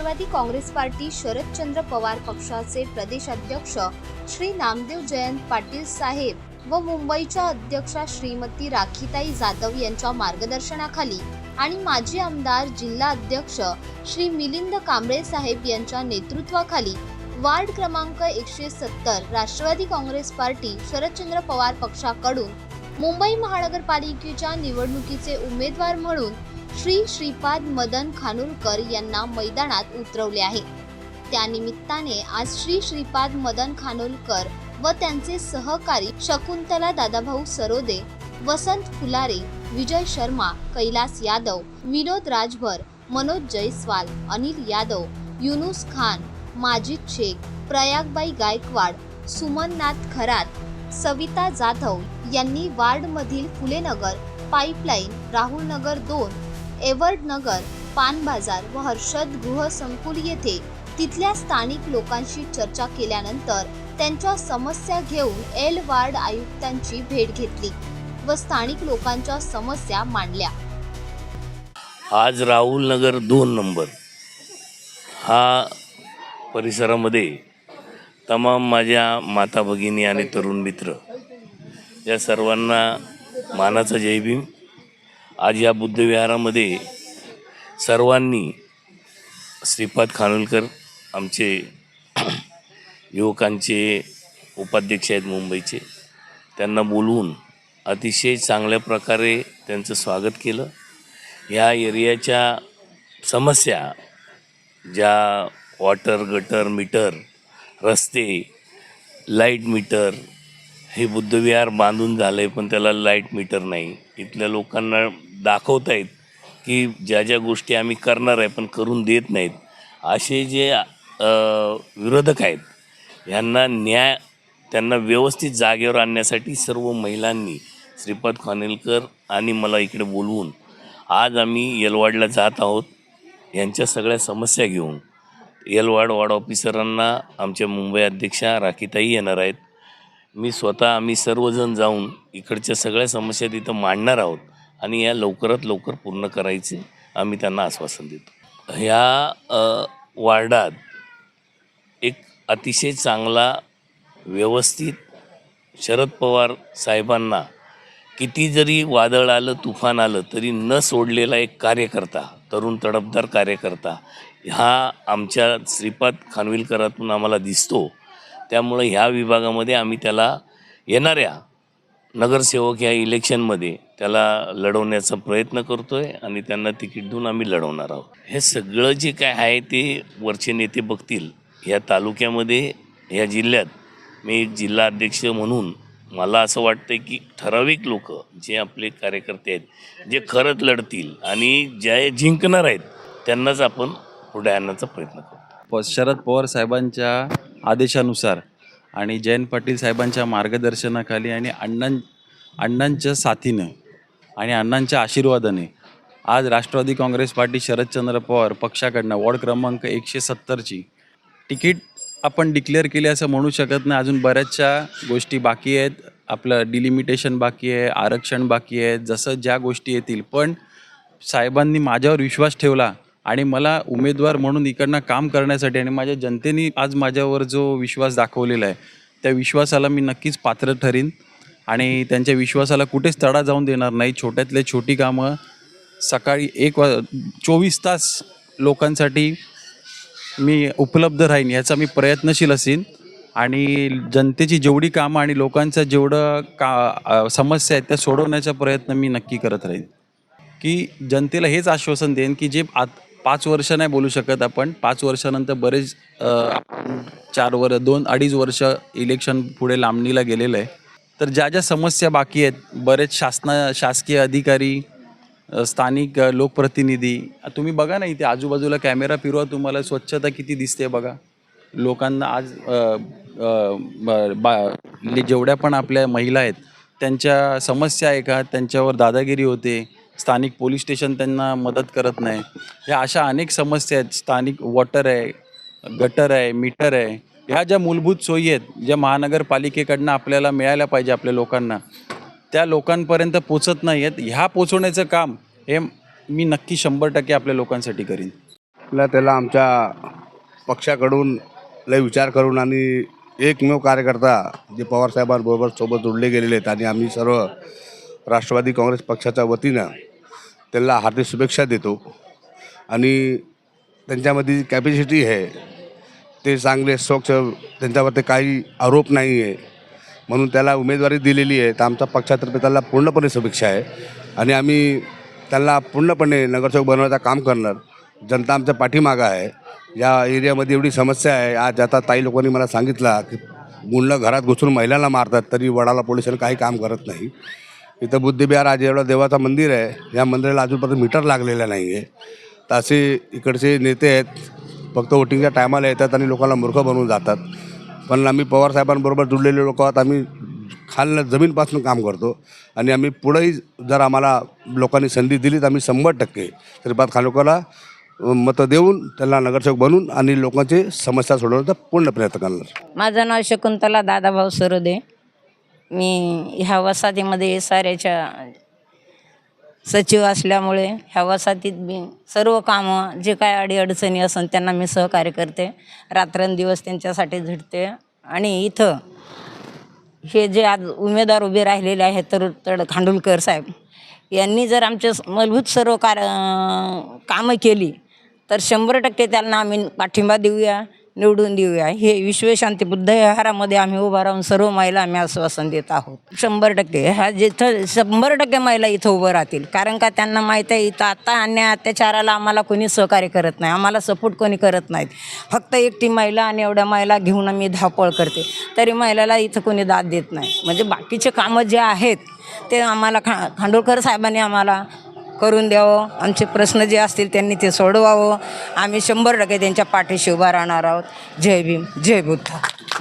Rashtrawadi Congress party Sharadchandra Pawar पक्षाचे प्रदेशाध्यक्ष श्री नामदेव जयंत पाटील साहेब व मुंबईच्या अध्यक्षा श्रीमती राखीताई जाधव यांच्या मार्गदर्शनाखाली आणि माजी आमदार जिल्हा अध्यक्ष श्री मिलिंद कांबळे साहेब यांच्या नेतृत्वाखाली वार्ड क्रमांक एकशे सत्तर राष्ट्रवादी काँग्रेस पार्टी शरदचंद्र पवार पक्षाकडून मुंबई महानगरपालिकेच्या निवडणुकीचे उमेदवार म्हणून श्री श्रीपाद मदन खानोलकर यांना मैदानात उतरवले आहे. त्यानिमित्ताने आज श्री श्रीपाद मदन खानोलकर व त्यांचे सहकारी शकुंतला दादाभाऊ सरोदे वसंत फुलारे विजय शर्मा कैलास यादव विनोद राजभर मनोज जयस्वाल अनिल यादव युनुस खान माजिद शेख प्रयागबाई गायकवाड सुमननाथ खरात सविता जाधव यांनी वार्डमधील फुलेनगर पाईपलाईन राहुलनगर दोन एवर्ड नगर पान बाजार व हर्षद गृह संकुल येथे तिथल्या स्थानिक लोकांशी चर्चा केल्यानंतर त्यांच्या समस्या घेऊन एल वार्ड आयुक्तांची भेट घेतली व स्थानिक लोकांच्या समस्या मांडल्या. आज राहुल नगर दोन नंबर. हा परिसरामध्ये तमाम माझ्या माता भगिनी आणि तरुण मित्र या सर्वांना मानाचा जय भीम. आज या बुद्धविहारामध्ये सर्वांनी श्रीपाद खानोलकर आमचे युवकांचे उपाध्यक्ष आहेत मुंबईचे त्यांना बोलवून अतिशय चांगल्या प्रकारे त्यांचं स्वागत केलं. ह्या एरियाच्या समस्या ज्या वॉटर गटर मीटर रस्ते लाइट मीटर हे बुद्धविहार बांधून झालं आहे पण त्याला लाइट मीटर नाही. इथल्या लोकांना दाखवता येत की ज्या ज्या गोष्टी आम्ही करणार आहे पण करून देत नाहीत असे जे विरोधक आहेत ह्यांना न्याय त्यांना व्यवस्थित जागेवर आणण्यासाठी सर्व महिलांनी श्रीपाद खानेलकर आणि मला इकडे बोलवून आज आम्ही येलवाडला जात आहोत यांच्या सगळ्या समस्या घेऊन. येलवाड वार्ड ऑफिसरांना आमच्या मुंबई अध्यक्षा राखीताई येणार आहेत. मी स्वतः आम्ही सर्वजण जाऊन इकडच्या सगळ्या समस्या तिथं मांडणार आहोत. आणि या लवकरात लवकर पूर्ण करायचे आम्ही त्यांना आश्वासन देतो. ह्या वार्डात एक अतिशय चांगला व्यवस्थित शरद पवार साहेबांना किती जरी वादळ आलं तुफान आलं तरी न सोडलेला एक कार्यकर्ता तरुण तडफदार कार्यकर्ता हा आमच्या श्रीपाद खानविलकरातून आम्हाला दिसतो. त्यामुळं ह्या विभागामध्ये आम्ही त्याला येणाऱ्या नगरसेवक ह्या इलेक्शनमध्ये त्याला लढवण्याचा प्रयत्न करतो आहे आणि त्यांना तिकीट देऊन आम्ही लढवणार आहोत. हे सगळं जे काय आहे ते वरचे नेते बघतील. या तालुक्यामध्ये ह्या जिल्ह्यात मी एक जिल्हा अध्यक्ष म्हणून मला असं वाटतं की ठराविक लोक जे आपले कार्यकर्ते आहेत जे खरंच लढतील आणि जे जिंकणार आहेत त्यांनाच आपण पुढे आणण्याचा प्रयत्न करतो. प शरद पवार साहेबांच्या आदेशानुसार आणि जयंत पाटील साहेबांच्या मार्गदर्शनाखाली आणि अण्णां अण्णांच्या साथीनं आणि अण्णांच्या आशीर्वादाने. आज राष्ट्रवादी काँग्रेस पार्टी शरदचंद्र पवार पक्षाकडनं वॉर्ड क्रमांक एकशे सत्तरची तिकीट आपण डिक्लेअर केली असं म्हणू शकत नाही. अजून बऱ्याचशा गोष्टी बाकी आहेत. आपलं डिलिमिटेशन बाकी आहे आरक्षण बाकी आहे जसं ज्या गोष्टी येतील. पण साहेबांनी माझ्यावर विश्वास ठेवला आणि मला उमेदवार म्हणून इकडनं काम करण्यासाठी आणि माझ्या जनतेने आज माझ्यावर जो विश्वास दाखवलेला आहे त्या विश्वासाला मी नक्कीच पात्र ठरीन. आणि त्यांच्या विश्वासाला कुठेच तडा जाऊन देणार नाही. छोट्यातले छोटी कामं सकाळी एक वा चोवीस तास लोकांसाठी मी उपलब्ध राहीन याचा मी प्रयत्नशील असेन. आणि जनतेची जेवढी कामं आणि लोकांचं जेवढं का समस्या आहेत त्या सोडवण्याचा प्रयत्न मी नक्की करत राहीन. की जनतेला हेच आश्वासन देईन की जे आत पाच वर्ष नाही बोलू शकत आपण. पाच वर्षानंतर बरेच चार वर दोन अडीच वर्ष इलेक्शन पुढे लांबणीला गेलेलं आहे. तर ज्या ज्या समस्या बाकी आहेत बरेच शासना शासकीय अधिकारी स्थानिक लोकप्रतिनिधी तुम्ही बघा ना इथे आजूबाजूला कॅमेरा फिरवा तुम्हाला स्वच्छता किती दिसते बघा. लोकांना आज ब- बा म्हणजे जेवढ्या पण आपल्या महिला आहेत त्यांच्या समस्या आहे का? त्यांच्यावर दादागिरी होते. स्थानिक पोलीस स्टेशन त्यांना मदत करत नाही. ह्या अशा अनेक समस्या आहेत. स्थानिक वॉटर आहे गटर आहे मीटर आहे. ह्या ज्या मूलभूत सोयी आहेत ज्या महानगरपालिकेकडनं आपल्याला मिळायला पाहिजे आपल्या लोकांना त्या लोकांपर्यंत पोचत नाही आहेत. ह्या पोचवण्याचं काम हे मी नक्की शंभर टक्के आपल्या लोकांसाठी करीन. त्याला आमच्या पक्षाकडून लय विचार करून आणि एकमेव कार्यकर्ता जे पवारसाहेबांबरोबर सोबत जोडले गेलेले आहेत आणि आम्ही सर्व राष्ट्रवादी काँग्रेस पक्षाच्या वतीनं त्यांना हार्दिक शुभेच्छा देतो. आणि त्यांच्यामध्ये जी कॅपॅसिटी आहे ते चांगले स्वच्छ त्यांच्यावरती काही आरोप नाही आहे. म्हणून त्याला उमेदवारी दिलेली आहे. तर आमच्या पक्षातर्फे त्याला पूर्णपणे शुभेच्छा आहे. आणि आम्ही त्यांना पूर्णपणे नगरसेवक बनवण्याचं काम करणार. जनता आमच्या पाठीमागं आहे. या एरियामध्ये एवढी समस्या आहे. आज आता ताई लोकांनी मला सांगितलं की मुलं घरात घुसून महिलांना मारतात तरी वडाला पोलिसांनी काही काम करत नाही. इथं बुद्धिबिहार आज एवढं देवाचं मंदिर आहे. या मंदिराला अजूनपर्यंत मीटर लागलेलं नाही आहे. तर असे इकडचे नेते आहेत फक्त वोटिंगच्या टायमाला येतात आणि लोकांना मूर्ख बनवून जातात. पण आम्ही पवारसाहेबांबरोबर जुळलेले लोक आहोत आम्ही खालनं जमीनपासून काम करतो. आणि आम्ही पुढंही जर आम्हाला लोकांनी संधी दिली तर आम्ही शंभर टक्के. श्रीपाद खानोकरला मतं देऊन त्यांना नगरसेवक बनून आणि लोकांची समस्या सोडवण्याचा पूर्ण प्रयत्न करणार. माझं नाव शकुंतला दादाभाऊ सरोदे. मी ह्या वसाहतीमध्ये साऱ्याच्या सचिव असल्यामुळे ह्या वसाहतीत मी सर्व कामं जे काय अडीअडचणी असन त्यांना मी सहकार्य करते. रात्रंदिवस त्यांच्यासाठी झटते आणि इथं हे जे आज उमेदवार उभे राहिलेले आहेत तर तड खांडुलकर साहेब यांनी जर आमच्या मूलभूत सर्व कार कामं केली तर शंभर टक्के त्यांना आम्ही पाठिंबा देऊया. निवडून देऊया. हे विश्वशांती बुद्ध विहारामध्ये आम्ही उभा राहून सर्व महिला आम्ही आश्वासन देत आहोत. शंभर टक्के. ह्या जिथं शंभर टक्के महिला इथं उभं राहतील. कारण का त्यांना माहीत आहे इथं आता अन्याय अत्याचाराला आम्हाला कोणी सहकार्य करत नाही. आम्हाला सपोर्ट कोणी करत नाहीत. फक्त एकटी महिला आणि एवढ्या महिला घेऊन आम्ही धावपळ करते. तरी महिलाला इथं कोणी दाद देत नाही. म्हणजे बाकीचे कामं जे आहेत ते आम्हाला खा खांडोळकर साहेबांनी आम्हाला करून द्यावं. आमचे प्रश्न जे असतील त्यांनी ते सोडवावं. आम्ही शंभर टक्के त्यांच्या पाठीशी उभा राहणार आहोत. जय भीम जय बुद्ध.